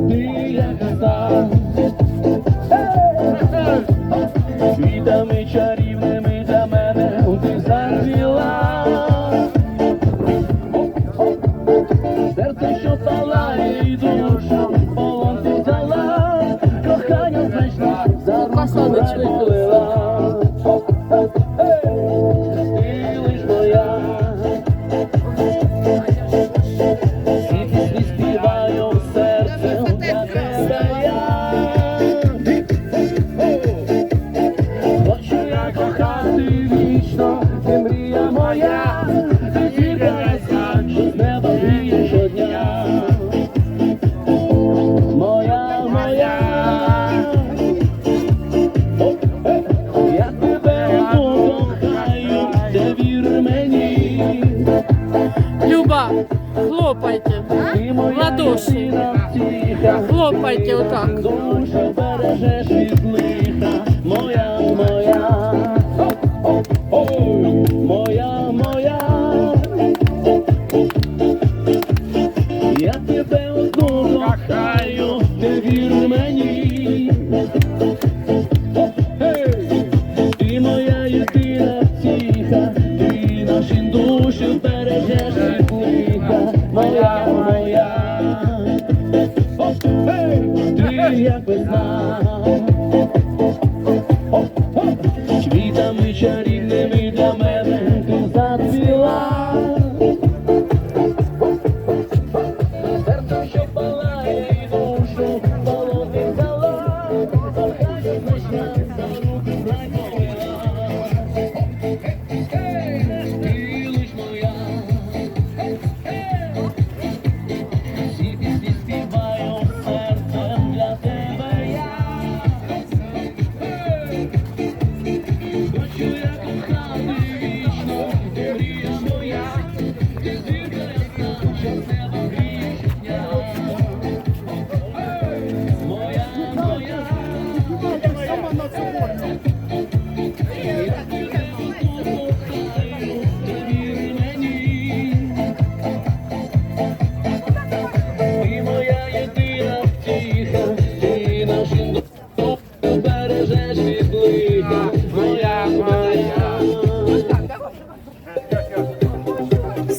біля казан, світами мене ти зажила, серце, що палає, і душа полон кохання знайшла, за руку. повір мені. Люба, хлопайте, в ладоші, хлопайте отак. Душу бережеш від них. житніка, моя моя, ти як весна, квітами чарівними.